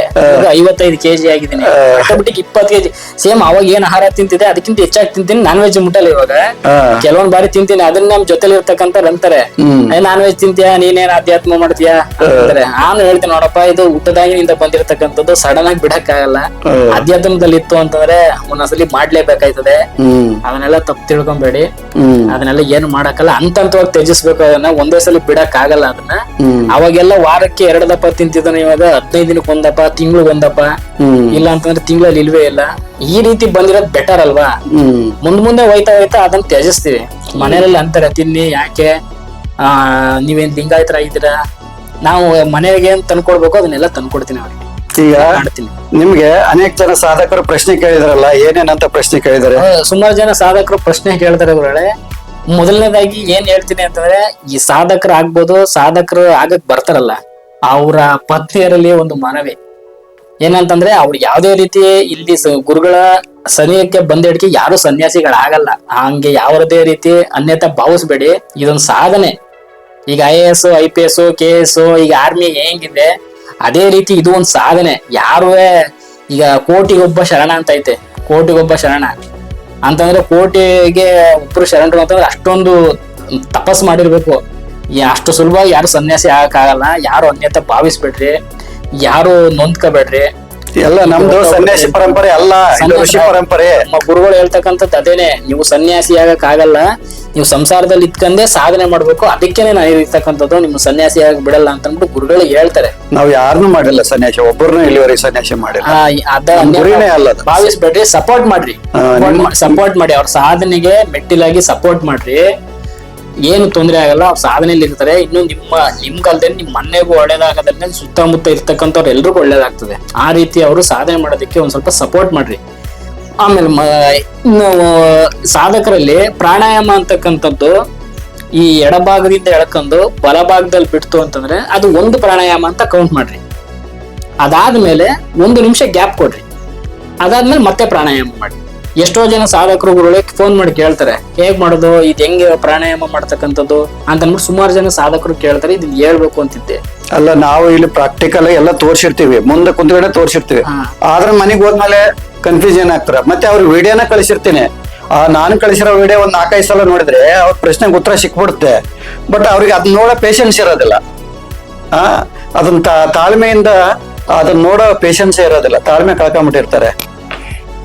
ಐವತ್ತೈದು ಕೆಜಿ ಆಗಿದ್ದೀನಿ. ಆಟೋಮೆಟಿಕ್ ಇಪ್ಪತ್ತು ಕೆಜಿ. ಸೇಮ್ ಅವಾಗ ಏನ್ ಆಹಾರ ತಿಂತಿದೆ ಅದಕ್ಕಿಂತ ಹೆಚ್ಚಾಗಿ ತಿಂತೀನಿ. ನಾನ್ ವೆಜ್ ಮುಟ್ಟಲ್ಲ ಇವಾಗ ಕೆಲವೊಂದ್ ಬಾರಿ ತಿಂತೀನಿ. ಅದನ್ನ ನಮ್ ಜೊತೆಲಿ ಇರ್ತಕ್ಕಂಥ ಅಂತಾರೆ ನಾನ್ ವೆಜ್ ತಿಂತೀಯ? ನೀನೇನ್ ಅಧ್ಯಾತ್ಮ ಮಾಡ್ತೀಯಾ? ಅಂದ್ರೆ ನಾನು ಹೇಳ್ತೀನಿ ನೋಡಪ್ಪ ಇದು ನಿಂತ ಬಂದಿರತಕ್ಕಂಥದ್ದು ಸಡನ್ ಆಗಿ ಬಿಡಕ್ ಆಗಲ್ಲ ಅಧ್ಯಾತ್ಮದಲ್ಲಿ ಇತ್ತು ಅಂತಂದ್ರೆ ಒಂದೊಂದ್ಸಲಿ ಮಾಡ್ಲೇಬೇಕಾಯ್ತದೆ. ಅದನ್ನೆಲ್ಲ ತಪ್ಪು ತಿಳ್ಕೊಂಬೇಡಿ. ಅದನ್ನೆಲ್ಲ ಏನು ಮಾಡಕ್ಕಲ್ಲ ಹಂತ ಹಂತವಾಗಿ ತ್ಯಜಿಸ್ಬೇಕು ಅದನ್ನ ಒಂದೇ ಸಲ ಬಿಡಕ್ ಆಗಲ್ಲ ಅದನ್ನ ಅವಾಗೆಲ್ಲ ವಾರಕ್ಕೆ ಎರಡು ದಪ್ಪ ತಿಂತಿದ್ದಾನೆ ಇವಾಗ ಹದಿನೈದು ದಿನಕ್ಕೆ ಒಂದಪ್ಪ ತಿಂಗ್ಳಿಗೆ ಒಂದಪ್ಪ. ಇಲ್ಲ ಅಂತಂದ್ರೆ ತಿಂಗಳಲ್ಲಿ ಇಲ್ವೇ ಇಲ್ಲ. ಈ ರೀತಿ ಬಂದಿರೋದ್ ಬೆಟರ್ ಅಲ್ವಾ? ಮುಂದ್ ಮುಂದೆ ಹೋಯ್ತಾ ಹೋಯ್ತಾ ಅದನ್ನ ತ್ಯಜಿಸ್ತೀವಿ. ಮನೆಯಲ್ಲಿ ಅಂತಾರೆ ತಿನ್ನಿ ಯಾಕೆ? ನೀವೇನ್ ಲಿಂಗಾಯತರ ಇದ್ದೀರಾ ನಾವು ಮನೆಗೆ ಏನ್ ತಂದ್ಕೊಡ್ಬೇಕು ಅದನ್ನೆಲ್ಲ ತಂದ್ಕೊಡ್ತೀನಿ ಅವ್ರಿಗೆ. ಈಗ ಮಾಡ್ತೀನಿ ನಿಮ್ಗೆ ಅನೇಕ ಜನ ಸಾಧಕರು ಪ್ರಶ್ನೆ ಕೇಳಿದಾರಲ್ಲ ಏನೇನಂತ ಪ್ರಶ್ನೆ ಕೇಳಿದಾರೆ? ಸುಮಾರು ಜನ ಸಾಧಕರು ಪ್ರಶ್ನೆ ಕೇಳ್ತಾರೆ ಗುರುಗಳೇ. ಮೊದಲನೇದಾಗಿ ಏನ್ ಹೇಳ್ತೀನಿ ಅಂತಂದ್ರೆ ಈ ಸಾಧಕರು ಆಗ್ಬೋದು ಸಾಧಕರು ಆಗಕ್ ಬರ್ತಾರಲ್ಲ ಅವರ ಪತ್ನಿಯರಲ್ಲಿ ಒಂದು ಮನವಿ. ಏನಂತಂದ್ರೆ ಅವ್ರು ಯಾವ್ದೇ ರೀತಿ ಇಲ್ಲಿ ಗುರುಗಳ ಸನಿಹಕ್ಕೆ ಬಂದಿಡ್ಕೆ ಯಾರು ಸನ್ಯಾಸಿಗಳಾಗಲ್ಲ. ಹಂಗೆ ಯಾವುದೇ ರೀತಿ ಅನ್ಯತಾ ಭಾವಿಸ್ಬೇಡಿ ಇದೊಂದು ಸಾಧನೆ. ಈಗ I A S I P S K S ಈಗ ಆರ್ಮಿ ಹೆಂಗಿದೆ? ಅದೇ ರೀತಿ ಇದು ಒಂದು ಸಾಧನೆ. ಯಾರು ಈಗ ಕೋಟಿಗೊಬ್ಬ ಶರಣ ಅಂತ ಐತೆ. ಕೋಟಿಗೊಬ್ಬ ಶರಣ. ಅಂತಂದ್ರೆ ಕೋಟಿಗೆ ಒಬ್ರು ಶರಣರು ಅಂತಂದ್ರೆ ಅಷ್ಟೊಂದು ತಪಸ್ ಮಾಡಿರ್ಬೇಕು. ಅಷ್ಟು ಸುಲಭವಾಗಿ ಯಾರು ಸನ್ಯಾಸಿ ಆಗಕ್ಕಾಗಲ್ಲ. ಯಾರು ಅನ್ಯತ ಭಾವಿಸ್ಬೇಡ್ರಿ. ಯಾರು ನೊಂದ್ಕೋಬೇಡ್ರಿ. ಎಲ್ಲ ನಮ್ದು ಸನ್ಯಾಸಿ ಪರಂಪರೆ ಅಲ್ಲ ಇದು ಋಷಿ ಪರಂಪರೆ. ನಮ್ಮ ಗುರುಗಳು ಹೇಳ್ತಕ್ಕಂಥದ್ದು ಅದೇನೆ ನೀವು ಸನ್ಯಾಸಿ ಆಗಕ್ಕಾಗಲ್ಲ ಆಗಲ್ಲ ನೀವು ಸಂಸಾರದಲ್ಲಿ ಇಟ್ಕೊಂಡೇ ಸಾಧನೆ ಮಾಡ್ಬೇಕು ಅದಕ್ಕೇನೆ ನಾನು ಇರ್ತಕ್ಕಂಥದ್ದು ನಿಮ್ಮ ಸನ್ಯಾಸಿ ಆಗಿ ಬಿಡಲ್ಲ ಅಂತ ಅಂದ್ಬಿಟ್ಟು ಗುರುಗಳು ಹೇಳ್ತಾರೆ. ನಾವು ಯಾರನ್ನೂ ಮಾಡಿಲ್ಲ ಸನ್ಯಾಸಿ ಒಬ್ಬರನ್ನೂ ಇಲ್ಲಿವರೆಗೆ ಸನ್ಯಾಸಿ ಮಾಡಿಲ್ಲ. ಆ, ಅದ ನಮ್ ಗುರಿನೇ ಅಲ್ಲ ಅದು. ಭಾವಿಸ್ಬೇಡ್ರಿ ಸಪೋರ್ಟ್ ಮಾಡ್ರಿ. ನಿಮ್ಮ- ಸಪೋರ್ಟ್ ಮಾಡಿ ಅವ್ರ ಸಾಧನೆಗೆ ಮೆಟ್ಟಿಲಾಗಿ ಸಪೋರ್ಟ್ ಮಾಡ್ರಿ. ಏನು ತೊಂದರೆ ಆಗಲ್ಲ, ಅವ್ರು ಸಾಧನೆಯಲ್ಲಿ ಇರ್ತಾರೆ. ಇನ್ನು ನಿಮ್ಮ ನಿಮ್ ಕಾಲದಲ್ಲಿ ನಿಮ್ ಮನೆಗೂ ಒಳ್ಳೇದಾಗದಲ್ಲಿ ಸುತ್ತಮುತ್ತ ಇರ್ತಕ್ಕಂಥವ್ರು ಎಲ್ರಿಗೂ ಒಳ್ಳೇದಾಗ್ತದೆ. ಆ ರೀತಿ ಅವರು ಸಾಧನೆ ಮಾಡೋದಕ್ಕೆ ಒಂದ್ ಸ್ವಲ್ಪ ಸಪೋರ್ಟ್ ಮಾಡ್ರಿ. ಆಮೇಲೆ ಇನ್ನು, ಸಾಧಕರಲ್ಲಿ ಪ್ರಾಣಾಯಾಮ ಅಂತಕ್ಕಂಥದ್ದು ಈ ಎಡಭಾಗದಿಂದ ಎಳ್ಕೊಂಡು ಬಲಭಾಗದಲ್ಲಿ ಬಿಡ್ತು ಅಂತಂದ್ರೆ ಅದು ಒಂದು ಪ್ರಾಣಾಯಾಮ ಅಂತ ಕೌಂಟ್ ಮಾಡ್ರಿ. ಅದಾದ್ಮೇಲೆ ಒಂದು ನಿಮಿಷ ಗ್ಯಾಪ್ ಕೊಡ್ರಿ. ಅದಾದ್ಮೇಲೆ ಮತ್ತೆ ಪ್ರಾಣಾಯಾಮ ಮಾಡಿ ಎಷ್ಟೋ ಜನ ಸಾಧಕರು ಗುರುಗಳಿಗೆ ಫೋನ್ ಮಾಡಿ ಕೇಳ್ತಾರೆ. ಹೇಗ್ ಮಾಡೋದು? ಇದು ಹೆಂಗೆ ಪ್ರಾಣಾಯಾಮ ಮಾಡ್ತಕ್ಕಂಥದ್ದು? ಅಂತ ಅಂದ್ಬಿಟ್ಟು ಸುಮಾರು ಜನ ಸಾಧಕರು ಕೇಳ್ತಾರೆ. ಇದನ್ನ ಹೇಳ್ಬೇಕು ಅಂತಿದ್ದೆ. ಅಲ್ಲ ನಾವು ಇಲ್ಲಿ ಪ್ರಾಕ್ಟಿಕಲ್ ಎಲ್ಲ ತೋರ್ಸಿರ್ತೀವಿ. ಮುಂದೆ ಕುಂತ್ಕೊಂಡೆ ತೋರ್ಸಿರ್ತೀವಿ. ಆದ್ರೆ ಮನೆಗೆ ಹೋದ್ಮೇಲೆ ಕನ್ಫ್ಯೂಷನ್ ಆಗ್ತಾರೆ ಮತ್ತೆ ಅವ್ರಿಗೆ ವಿಡಿಯೋನ ಕಳಿಸಿರ್ತೀನಿ. ಆ ನಾನು ಕಳಿಸಿರೋ ವಿಡಿಯೋ ಒಂದ್ ನಾಲ್ಕೈದು ಸಲ ನೋಡಿದ್ರೆ ಅವ್ರ ಪ್ರಶ್ನೆಗೆ ಉತ್ತರ ಸಿಕ್ಬಿಡುತ್ತೆ. ಬಟ್ ಅವ್ರಿಗೆ ಅದನ್ನ ನೋಡೋ ಪೇಷನ್ಸ್ ಇರೋದಿಲ್ಲ. ಆ ಅದನ್ನ ತಾ- ತಾಳ್ಮೆಯಿಂದ ಅದನ್ನ ನೋಡೋ ಪೇಷನ್ಸ್ ಇರೋದಿಲ್ಲ. ತಾಳ್ಮೆ ಕಳ್ಕೊಂಬಿಟ್ಟಿರ್ತಾರೆ.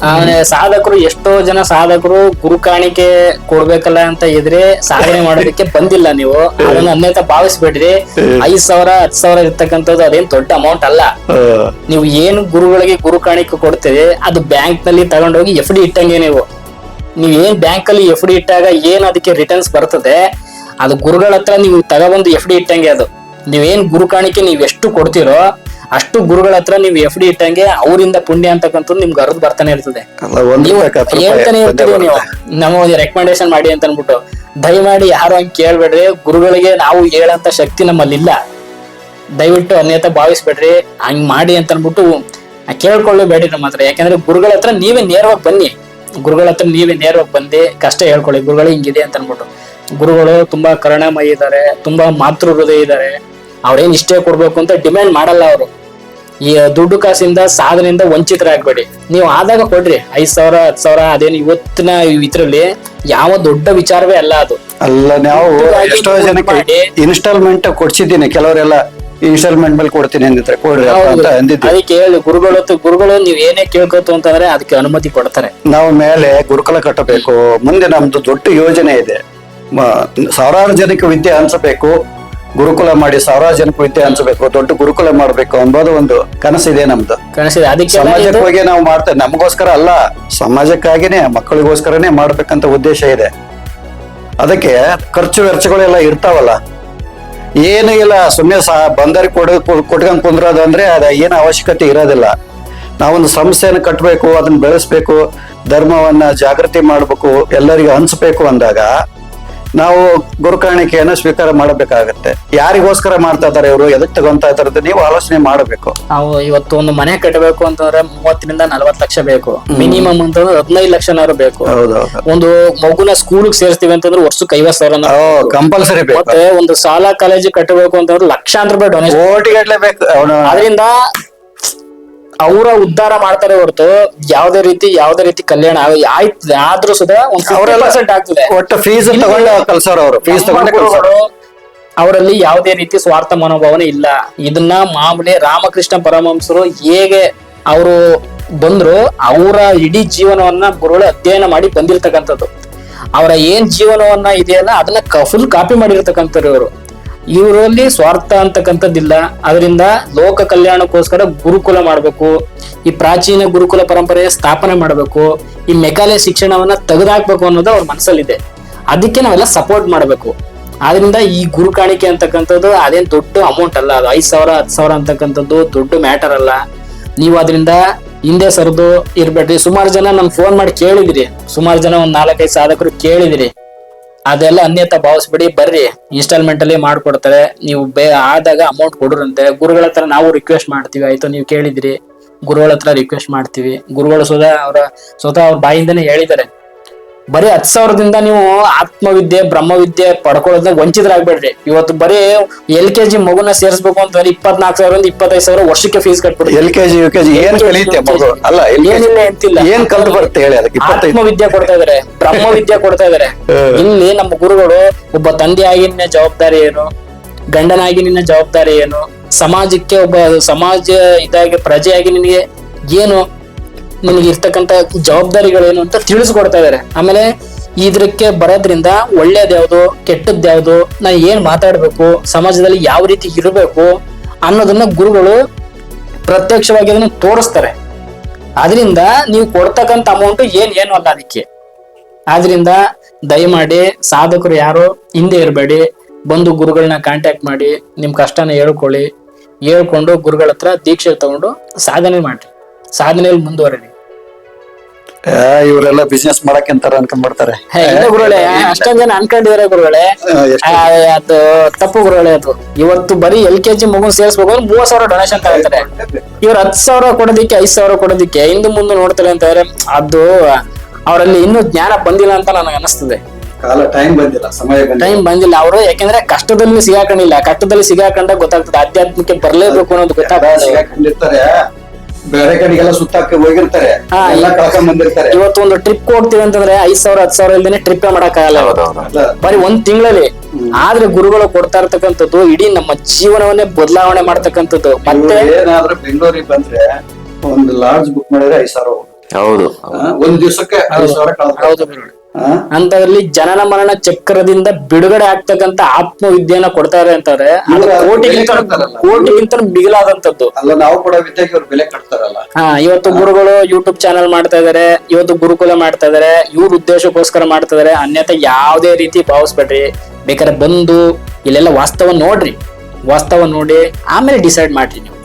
ಆಮೇಲೆ ಸಾಧಕರು ಎಷ್ಟೋ ಜನ ಸಾಧಕರು ಗುರು ಕಾಣಿಕೆ ಕೊಡ್ಬೇಕಲ್ಲ ಅಂತ ಇದ್ರೆ ಸಾಧನೆ ಮಾಡೋದಕ್ಕೆ ಬಂದಿಲ್ಲ ನೀವು. ಅದನ್ನ ಅನ್ಯತ ಭಾವಿಸ್ಬೇಡ್ರಿ. ಐದ್ ಸಾವಿರ ಹತ್ ಸಾವಿರ ಇರ್ತಕ್ಕಂಥದ್ದು ಅದೇನ್ ದೊಡ್ಡ ಅಮೌಂಟ್ ಅಲ್ಲ. ನೀವು ಏನು ಗುರುಗಳಿಗೆ ಗುರು ಕಾಣಿಕೆ ಕೊಡ್ತೀರಿ ಅದು ಬ್ಯಾಂಕ್ನಲ್ಲಿ ತಗೊಂಡೋಗಿ ಎಫ್ ಡಿ ಇಟ್ಟಂಗೆ ನೀವು. ನೀವು ಏನ್ ಬ್ಯಾಂಕ್ ಅಲ್ಲಿ ಎಫ್ ಡಿ ಇಟ್ಟಾಗ ಏನ್ ಅದಕ್ಕೆ ರಿಟರ್ನ್ಸ್ ಬರ್ತದೆ ಅದು ಗುರುಗಳ ಹತ್ರ ನೀವು ತಗೊಬಂದು ಎಫ್ ಡಿ ಇಟ್ಟಂಗೆ ಅದು. ನೀವೇನ್ ಗುರು ಕಾಣಿಕೆ ನೀವು ಎಷ್ಟು ಕೊಡ್ತೀರೋ ಅಷ್ಟು ಗುರುಗಳ ಹತ್ರ ನೀವು ಎಫ್ ಡಿ ಇಟ್ಟಂಗೆ ಅವರಿಂದ ಪುಣ್ಯ ಅಂತಕ್ಕಂಥದ್ದು ನಿಮ್ಗೆ ಅರ್ಧ ಬರ್ತಾನೆ ಇರ್ತದೆ. ಹೇಳ್ತಾನೆ ಇರ್ತೀರಿ ನೀವು. ನಮಗೆ ರೆಕಮೆಂಡೇಶನ್ ಮಾಡಿ ಅಂತ ಅನ್ಬಿಟ್ಟು ದಯಮಾಡಿ ಯಾರು ಹಂಗ್ ಕೇಳ್ಬೇಡ್ರಿ ಗುರುಗಳಿಗೆ ನಾವು ಹೇಳಂತ ಶಕ್ತಿ ನಮ್ಮಲ್ಲಿ ಇಲ್ಲ ದಯವಿಟ್ಟು ಅನ್ಯತ ಭಾವಿಸ್ಬೇಡ್ರಿ ಹಂಗ್ ಮಾಡಿ ಅಂತ ಅನ್ಬಿಟ್ಟು ಕೇಳ್ಕೊಳ್ಳಬೇಡ್ರಿ ನಮ್ಮ ಹತ್ರ. ಯಾಕಂದ್ರೆ ಗುರುಗಳ ಹತ್ರ ನೀವೇ ನೇರವಾಗಿ ಬನ್ನಿ. ಗುರುಗಳ ಹತ್ರ ನೀವೇ ನೇರವಾಗಿ ಬಂದು ಕಷ್ಟ ಹೇಳ್ಕೊಳ್ಳಿ. ಗುರುಗಳು ಹಿಂಗಿದೆ ಅಂತ ಅನ್ಬಿಟ್ಟು ಗುರುಗಳು ತುಂಬಾ ಕರುಣಾಮಯಿ ಇದ್ದಾರೆ ತುಂಬಾ ಮಾತೃ ಹೃದಯ ಇದ್ದಾರೆ ಅವ್ರೇನ್ ಇಷ್ಟೇ ಕೊಡ್ಬೇಕು ಅಂತ ಡಿಮ್ಯಾಂಡ್ ಮಾಡಲ್ಲ ಅವರು. ಈ ದುಡ್ಡು ಕಾಸಿಂದ ಸಾಧನೆಯಿಂದ ವಂಚಿತರಾಗಬೇಡಿ. ನೀವು ಆದಾಗ ಕೊಡ್ರಿ. ಐದ್ ಸಾವಿರ ಹತ್ ಸಾವಿರ ಅದೇನು ಇವತ್ತಿನ ಇದ್ರಲ್ಲಿ ಯಾವ ದೊಡ್ಡ ವಿಚಾರವೇ ಅಲ್ಲ ಅದು. ಅಲ್ಲ ನಾವು ಎಷ್ಟೋ ಜನಕ್ಕೆ ಇನ್ಸ್ಟಾಲ್ಮೆಂಟ್ ಕೊಡ್ಸಿದ್ದೀನಿ. ಕೆಲವರೆಲ್ಲ ಇನ್ಸ್ಟಾಲ್ಮೆಂಟ್ ಮೇಲೆ ಕೊಡ್ತೀನಿ ಅಂದಿದ್ರೆ ಕೊಡ್ರಿ ಅಂತ ಅಂದಿದ್ದೆ. ಅದಕ್ಕೆ ಹೇಳಿ ಗುರುಗಳು ಗುರುಗಳು ನೀವ್ ಏನೇ ಕೇಳ್ಕೊತು ಅಂತಂದ್ರೆ ಅದಕ್ಕೆ ಅನುಮತಿ ಕೊಡ್ತಾರೆ. ನಾವು ಮೇಲೆ ಗುರುಕುಲ ಕಟ್ಟಬೇಕು. ಮುಂದೆ ನಮ್ದು ದೊಡ್ಡ ಯೋಜನೆ ಇದೆ. ಮ- ಸಾವಿರಾರು ಜನಕ್ಕೆ ವಿದ್ಯೆ ಹಂಚಬೇಕು. ಗುರುಕುಲ ಮಾಡಿ ಸಾವಿರಾರು ಜನಕ್ಕೂ ವಿದ್ಯೆ ಹಂಚಬೇಕು ದೊಡ್ಡ ಗುರುಕುಲ ಮಾಡ್ಬೇಕು ಅನ್ನೋದು ಒಂದು ಕನಸಿದೆ ನಮ್ದು. ಕನಸಿದೆ. ಅದಕ್ಕೆ ಸಮಾಜಕ್ಕಾಗಿ ನಾವು ಮಾಡ್ತೇವೆ. ನಮಗೋಸ್ಕರ ಅಲ್ಲ ಸಮಾಜಕ್ಕಾಗಿನೇ ಮಕ್ಕಳಿಗೋಸ್ಕರನೇ ಮಾಡ್ಬೇಕಂತ ಉದ್ದೇಶ ಇದೆ. ಅದಕ್ಕೆ ಖರ್ಚು ವೆಚ್ಚಗಳೆಲ್ಲ ಇರ್ತಾವಲ್ಲ ಏನು ಇಲ್ಲ ಸುಮ್ಮನೆ ಸಹ ಬಂದರಿ ಕೊಡ ಕೊಟ್ಕೊಂಡ್ ಕುಂದ್ರೋದು ಅಂದ್ರೆ ಅದ ಏನು ಅವಶ್ಯಕತೆ ಇರೋದಿಲ್ಲ. ನಾವೊಂದು ಸಂಸ್ಥೆಯನ್ನು ಕಟ್ಟಬೇಕು ಅದನ್ನ ಬೆಳೆಸ್ಬೇಕು ಧರ್ಮವನ್ನ ಜಾಗೃತಿ ಮಾಡಬೇಕು ಎಲ್ಲರಿಗೂ ಹಂಚ್ಬೇಕು ಅಂದಾಗ ನಾವು ಗುರುಕಾಣಿಕೆಯನ್ನು ಸ್ವೀಕಾರ ಮಾಡಬೇಕಾಗತ್ತೆ. ಯಾರಿಗೋಸ್ಕರ ಮಾಡ್ತಾ ಇದಾರೆ ಇವರು? ಎದಕ್ ತಗೊಂತಾ ಇದಾರೆ ನೀವು ಆಲೋಚನೆ ಮಾಡಬೇಕು. ನಾವು ಇವತ್ತು ಒಂದು ಮನೆ ಕಟ್ಟಬೇಕು ಅಂತಂದ್ರೆ ಮೂವತ್ತರಿಂದ ನಲವತ್ತು ಲಕ್ಷ ಬೇಕು. ಮಿನಿಮಮ್ ಅಂತಂದ್ರೆ ಹದಿನೈದು ಲಕ್ಷನಾದ್ರು ಬೇಕು. ಹೌದೌದು. ಒಂದು ಮಗುನ ಸ್ಕೂಲ್ಗೆ ಸೇರಿಸ್ತೀವಿ ಅಂತಂದ್ರೆ ವರ್ಷಕ್ಕೆ ಐವತ್ ಸಾವಿರ ಕಂಪಲ್ಸರಿ ಬೇಕು. ಮತ್ತೆ ಒಂದು ಶಾಲಾ ಕಾಲೇಜ್ ಕಟ್ಟಬೇಕು ಅಂತಂದ್ರೆ ಲಕ್ಷಾಂತರ ರೂಪಾಯಿ ಡೊನೇಷನ್ ಕೋಟಿಗಟ್ಲೆ ಬೇಕು. ಅದರಿಂದ ಅವರ ಉದ್ಧಾರ ಮಾಡ್ತಾರೆ ಹೊರತು ಯಾವ್ದೇ ರೀತಿ ಯಾವ್ದೇ ರೀತಿ ಕಲ್ಯಾಣ ಆಯ್ತದೆ. ಆದ್ರೂ ಸುಧಾ ಒಂದ್ ಅವರೆಲ್ಲ ಪರ್ಸೆಂಟ್ ಆಗ್ತದೆ. ಒಟ್ಟು ಫೀಸ್ ತಗೊಂಡು ಕಲ್ಸೋರು ಅವರು. ಫೀಸ್ ತಗೊಂಡು ಕಲ್ಸೋರು. ಅವರಲ್ಲಿ ಯಾವುದೇ ರೀತಿ ಸ್ವಾರ್ಥ ಮನೋಭಾವನೆ ಇಲ್ಲ. ಇದನ್ನ ಮಾಮೂಲಿ ರಾಮಕೃಷ್ಣ ಪರಮಹಂಸರು ಹೇಗೆ ಅವರು ಬಂದ್ರು ಅವರ ಇಡೀ ಜೀವನವನ್ನ ಗುರುಗಳು ಅಧ್ಯಯನ ಮಾಡಿ ಬಂದಿರ್ತಕ್ಕಂಥದ್ದು. ಅವರ ಏನ್ ಜೀವನವನ್ನ ಇದೆಯಲ್ಲ ಅದನ್ನ ಫುಲ್ ಕಾಪಿ ಮಾಡಿರ್ತಕ್ಕಂಥವ್ರು ಇವರು. ಇವರಲ್ಲಿ ಸ್ವಾರ್ಥ ಅಂತಕ್ಕಂಥದ್ದಿಲ್ಲ. ಅದರಿಂದ ಲೋಕ ಕಲ್ಯಾಣಕ್ಕೋಸ್ಕರ ಗುರುಕುಲ ಮಾಡಬೇಕು. ಈ ಪ್ರಾಚೀನ ಗುರುಕುಲ ಪರಂಪರೆಯ ಸ್ಥಾಪನೆ ಮಾಡಬೇಕು. ಈ ಮೆಕಾಲೆ ಶಿಕ್ಷಣವನ್ನ ತೆಗೆದಾಕ್ಬೇಕು ಅನ್ನೋದು ಅವ್ರ ಮನಸ್ಸಲ್ಲಿದೆ. ಅದಕ್ಕೆ ನಾವೆಲ್ಲ ಸಪೋರ್ಟ್ ಮಾಡಬೇಕು. ಆದ್ರಿಂದ ಈ ಗುರು ಕಾಣಿಕೆ ಅಂತಕ್ಕಂಥದ್ದು ಅದೇನ್ ದೊಡ್ಡ ಅಮೌಂಟ್ ಅಲ್ಲ. ಅದು ಐದ್ ಸಾವಿರ, ಹತ್ತು ಸಾವಿರ ಅಂತಕ್ಕಂಥದ್ದು ದೊಡ್ಡ ಮ್ಯಾಟರ್ ಅಲ್ಲ. ನೀವು ಅದರಿಂದ ಹಿಂದೆ ಸರಿದು ಇರ್ಬೇಡ್ರಿ. ಸುಮಾರು ಜನ ನನ್ ಫೋನ್ ಮಾಡಿ ಕೇಳಿದಿರಿ. ಸುಮಾರು ಜನ ಒಂದ್ ನಾಲ್ಕೈದು ಸಾಧಕರು ಕೇಳಿದಿರಿ. ಅದೆಲ್ಲ ಅನ್ಯತ ಭಾವಿಸ್ಬಿಡಿ, ಬರ್ರಿ ಇನ್ಸ್ಟಾಲ್ಮೆಂಟ್ ಅಲ್ಲಿ ಮಾಡ್ಕೊಡ್ತಾರೆ. ನೀವು ಬೇ, ಆದಾಗ ಅಮೌಂಟ್ ಕೊಡ್ರಂತೆ. ಗುರುಗಳ ಹತ್ರ ನಾವು ರಿಕ್ವೆಸ್ಟ್ ಮಾಡ್ತೀವಿ, ಆಯ್ತು, ನೀವು ಕೇಳಿದ್ರಿ. ಗುರುಗಳ ಹತ್ರ ರಿಕ್ವೆಸ್ಟ್ ಮಾಡ್ತೀವಿ. ಗುರುಗಳು ಸ್ವತಃ ಅವರ, ಸ್ವತಃ ಅವ್ರ ಬಾಯಿಂದನೇ ಹೇಳಿದ್ದಾರೆ. ಬರೀ ಹತ್ತು ಸಾವಿರದಿಂದ ನೀವು ಆತ್ಮವಿದ್ಯೆ ಬ್ರಹ್ಮವಿದ್ಯೆ ಪಡ್ಕೊಳ್ಳೋದನ್ನ ವಂಚಿತರಾಗ್ಬೇಡ್ರಿ. ಇವತ್ತು ಬರೀ ಎಲ್ ಕೆ ಜಿ ಮಗುನ ಸೇರಿಸ್ಬೇಕು ಅಂತ ಇಪ್ಪತ್ನಾಲ್ಕು ಸಾವಿರದಿಂದ ಇಪ್ಪತ್ತೈದು ಸಾವಿರ ವರ್ಷಕ್ಕೆ fees ಕಟ್ಬಿಡಿ L K G U K G ಏನ್ ಕಲಿಯುತ್ತೆ ಮಗು? ಅಲ್ಲ ಏನಿಲ್ಲ ಅಂತಿಲ್ಲ ಏನ್ ಕಲ್ತು ಬರುತ್ತೆ ಹೇಳಿ ಅದಕ್ಕೆ ಆತ್ಮವಿದ್ಯೆ ಕೊಡ್ತಾ ಇದಾರೆ ಬ್ರಹ್ಮವಿದ್ಯೆ ಕೊಡ್ತಾ ಇದಾರೆ. ಇಲ್ಲಿ ನಮ್ಮ ಗುರುಗಳು ಒಬ್ಬ ತಂದೆಯಾಗಿ ನಿನ್ನ ಜವಾಬ್ದಾರಿ ಏನು? ಗಂಡನಾಗಿ ನಿನ್ನ ಜವಾಬ್ದಾರಿ ಏನು? ಸಮಾಜಕ್ಕೆ ಒಬ್ಬ ಸಮಾಜ ಇದಾಗಿ ಪ್ರಜೆಯಾಗಿ ನಿನಗೆ ಏನು ನಿನಗೆ ಇರ್ತಕ್ಕಂತ ಜವಾಬ್ದಾರಿಗಳೇನು ಅಂತ ತಿಳಿಸ್ಕೊಡ್ತಾ ಇದಾರೆ. ಆಮೇಲೆ ಇದಕ್ಕೆ ಬರೋದ್ರಿಂದ ಒಳ್ಳೇದ್ ಯಾವ್ದು ಯಾವ್ದು ನಾನು ಏನ್ ಮಾತಾಡ್ಬೇಕು, ಸಮಾಜದಲ್ಲಿ ಯಾವ ರೀತಿ ಇರಬೇಕು ಅನ್ನೋದನ್ನ ಗುರುಗಳು ಪ್ರತ್ಯಕ್ಷವಾಗಿ ಅದನ್ನ ತೋರಿಸ್ತಾರೆ. ಅದರಿಂದ ನೀವು ಕೊಡ್ತಕ್ಕಂತ ಅಮೌಂಟ್ ಏನ್ ಏನು ಅಲ್ಲ ಅದಕ್ಕೆ. ಆದ್ರಿಂದ ದಯಮಾಡಿ ಸಾಧಕರು ಯಾರು ಹಿಂದೆ ಇರಬೇಡಿ, ಬಂದು ಗುರುಗಳನ್ನ ಕಾಂಟ್ಯಾಕ್ಟ್ ಮಾಡಿ, ನಿಮ್ ಕಷ್ಟನ ಹೇಳ್ಕೊಳ್ಳಿ, ಹೇಳ್ಕೊಂಡು ಗುರುಗಳ ಹತ್ರ ದೀಕ್ಷೆ ತಗೊಂಡು ಸಾಧನೆ ಮಾಡ್ರಿ. ಸಾಧನೆಯಲ್ಲಿ ಮುಂದುವರೆದಿ ಆ, ಇವರೆಲ್ಲ ಬಿಸ್ನೆಸ್ ಮಾಡಕ್ಕೆ ಅಂತಾರೆ ಅನ್ಕೊಂಡ್ಬಿಡ್ತಾರೆ. ಗುರುಗಳೇ ಅಷ್ಟೊಂದ್ ಜನ ಅನ್ಕೊಂಡಿದಾರೆ ಗುರುಗಳೇ. ಅದು ತಪ್ಪು ಗುರುಗಳೇ ಅದು. ಇವತ್ತು ಬರೀ ಎಲ್ ಕೆ ಜಿ ಮಗುನ್ ಸೇರಿಸ್ಬೇಕು ಅಂದ್ರೆ ಮೂವತ್ ಸಾವಿರ ಡೊನೇಷನ್ ತಗೋತಾರೆ ಇವ್ರ ಹತ್ ಸಾವಿರ ಕೊಡೋದಿಕ್ಕೆ ಐದ್ ಸಾವಿರ ಕೊಡೋದಿಕ್ಕೆ ಹಿಂದೆ ಮುಂದೆ ನೋಡ್ತಾರೆ ಅಂತಾರೆ ಅದು ಅವರಲ್ಲಿ ಇನ್ನೂ ಜ್ಞಾನ ಬಂದಿಲ್ಲ ಅಂತ ನನಗೆ ಅನಿಸ್ತದೆ. ಕಾಲ ಟೈಮ್ ಬಂದಿಲ್ಲ ಸಮಯ ಟೈಮ್ ಬಂದಿಲ್ಲ. ಅವರು ಯಾಕಂದ್ರೆ ಕಷ್ಟದಲ್ಲಿ ಸಿಗಾಕೊಂಡಿಲ್ಲ. ಕಷ್ಟದಲ್ಲಿ ಸಿಗಾಕಂಡ ಗೊತ್ತಾಗ್ತದೆ. ಆಧ್ಯಾತ್ಮಕ್ಕೆ ಬರ್ಲೇಬೇಕು ಅನ್ನೋದು ಗೊತ್ತಾಗ್ತದೆ. ಬೇರೆ ಕಡೆಗೆಲ್ಲ ಸುತ್ತಾಕ ಹೋಗಿರ್ತಾರೆ. ಹಾ, ಎಲ್ಲ ಕಳ್ಕೊಂಡ್ ಬಂದಿರ್ತಾರೆ. ಇವತ್ತು ಒಂದು ಟ್ರಿಪ್ ಹೋಗ್ತೀವಿ ಅಂತಂದ್ರೆ ಐದ್ ಸಾವಿರ ಹತ್ತು ಸಾವಿರ ಇಲ್ದೇನೆ ಟ್ರಿಪ್ ಮಾಡಕ್ಕಾಗಲ್ಲ ಆಗಲ್ಲ ಬರೀ ಒಂದ್ ತಿಂಗಳಲ್ಲಿ. ಆದ್ರೆ ಗುರುಗಳು ಕೊಡ್ತಾ ಇರ್ತಕ್ಕಂಥದ್ದು ಇಡೀ ನಮ್ಮ ಜೀವನವನ್ನೇ ಬದಲಾವಣೆ ಮಾಡ್ತಕ್ಕಂಥದ್ದು. ಮತ್ತೆ ಇವ್ರು ಏನಾದ್ರೂ ಬೆಂಗಳೂರಿಗೆ ಬಂದ್ರೆ ಒಂದು ಲಾಡ್ಜ್ ಬುಕ್ ಮಾಡಿದ್ರೆ ಐದ್ ಸಾವಿರ ಹೋಗುತ್ತೆ. ಹೌದು ಒಂದ್ ದಿವಸಕ್ಕೆ ಐದು ಸಾವಿರ ಹೌದು. ಅಂತದ್ರಲ್ಲಿ ಜನನ ಮರಣ ಚಕ್ರದಿಂದ ಬಿಡುಗಡೆ ಆಗ್ತಕ್ಕಂತ ಆತ್ಮವಿದ್ಯೆಯನ್ನ ಕೊಡ್ತಾರೆ ಅಂತಾರೆ ಕೋಟಿಗಿಂತ. ಕೋಟಿಗಿಂತ ಮಿಗಿಲಾದಂತದ್ದು ಅಲ್ಲ ನಾವು ಕೂಡ ವಿದ್ಯೆಗೆ ಅವ್ರು ಬೆಲೆ ಕಟ್ತಾರಲ್ಲ. ಹಾ ಇವತ್ತು ಗುರುಗಳು ಯೂಟ್ಯೂಬ್ ಚಾನಲ್ ಮಾಡ್ತಾ ಇದಾರೆ ಇವತ್ತು ಗುರುಕುಲ ಮಾಡ್ತಾ ಇದಾರೆ ಇವ್ರ ಉದ್ದೇಶಕ್ಕೋಸ್ಕರ ಮಾಡ್ತಾ ಇದಾರೆ ಅನ್ಯತೆ ಯಾವುದೇ ರೀತಿ ಭಾವಿಸ್ಬೇಡ್ರಿ. ಬೇಕಾದ್ರೆ ಬಂದು ಇಲ್ಲೆಲ್ಲ ವಾಸ್ತವ ನೋಡ್ರಿ. ವಾಸ್ತವ ನೋಡಿ ಆಮೇಲೆ ಡಿಸೈಡ್ ಮಾಡ್ರಿ ನೀವು.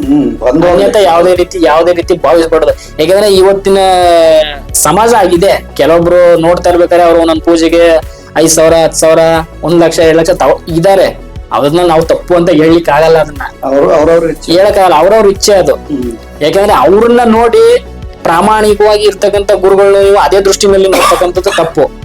ಯಾವ್ದೇ ಬಂದು ಯಾವುದೇ ರೀತಿ ಯಾವುದೇ ರೀತಿ ಭಾವಿಸ್ಬಾರ್ದು. ಯಾಕಂದ್ರೆ ಇವತ್ತಿನ ಸಮಾಜ ಆಗಿದೆ. ಕೆಲವೊಬ್ರು ನೋಡ್ತಾ ಇರ್ಬೇಕಾದ್ರೆ ಅವ್ರು ಒಂದೊಂದ್ ಪೂಜೆಗೆ ಐದ್ ಸಾವಿರ ಹತ್ತು ಸಾವಿರ ಒಂದ್ ಲಕ್ಷ ಎರಡ್ ಲಕ್ಷ ತಾವ್ ಇದಾರೆ. ಅದನ್ನ ನಾವು ತಪ್ಪು ಅಂತ ಹೇಳಲಿಕ್ಕೆ ಆಗಲ್ಲ ಅದನ್ನ. ಹೇಳಕ್ಕಾಗಲ್ಲ ಅವ್ರವ್ರ ಇಚ್ಛೆ ಅದು. ಯಾಕಂದ್ರೆ ಅವ್ರನ್ನ ನೋಡಿ ಪ್ರಾಮಾಣಿಕವಾಗಿ ಇರ್ತಕ್ಕಂಥ ಗುರುಗಳು ಅದೇ ದೃಷ್ಟಿನಲ್ಲಿ ನೋಡ್ತಕ್ಕಂಥದ್ದು ತಪ್ಪು.